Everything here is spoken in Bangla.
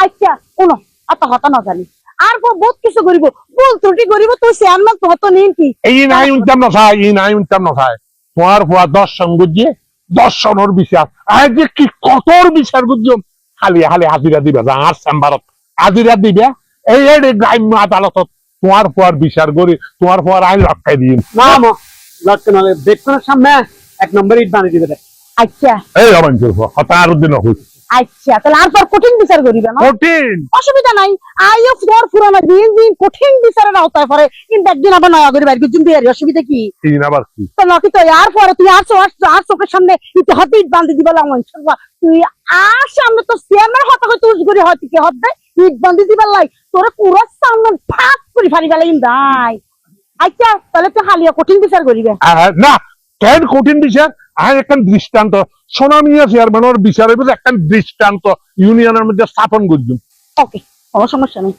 আচ্ছা কোনো অত কথা না জানি আর বহুত কিছু করিব বল ত্রুটি করিব তুই চেয়ারম্যান তো হতো নিন কি? এই নাই উনতাম না খায় এই নাই উনতাম না খায় তোমার ফুয়া দর্শন বুঝিয়ে দর্শনের বিচার আর যে কি কতর বিচার বুঝছ খালি খালি হাজিরা দিবে যা আর চেম্বারত হাজিরা দিবে এই এই গ্রাম্য আদালতত তোমার ফুয়ার বিচার করি তোমার ফুয়ার আইন রক্ষাই দিন না মো লটকে নালে দেখনের সামনে এক নম্বর ইট বানিয়ে দিবে আচ্ছা। এই হতা দিন হই আচ্ছা তাহলে আর পর কঠিন বিচার করিবে না? কঠিন। অসুবিধা নাই। আইও ফোর ফুরানো দিন দিন কঠিন বিচারের আওতায় পরে কিন্তু একদিন আবার নয়া করি বাইরে জুম বিহারি অসুবিধা কি? এই না আবার কি? তো নাকি তো আর পরে তুই আর চোখের সামনে ইতি হতে ইট বান্ধি দিবা লাগন তুই আর সামনে তো চেয়ারম্যান হতা করে হতে কি হতে ইট বান্ধি দিবার লাই। তোরা পুরো সামনে ফাঁক করে ফারি ফেলাই দাই আচ্ছা তাহলে তো হালিয়া কঠিন বিচার করিবে। না কেন কঠিন বিচার? আর একটা দৃষ্টান্ত। সোনামিয়া চেয়ারম্যানের বিচারের একটা দৃষ্টান্ত ইউনিয়নের মধ্যে স্থাপন করছি। ওকে কোনো সমস্যা নেই।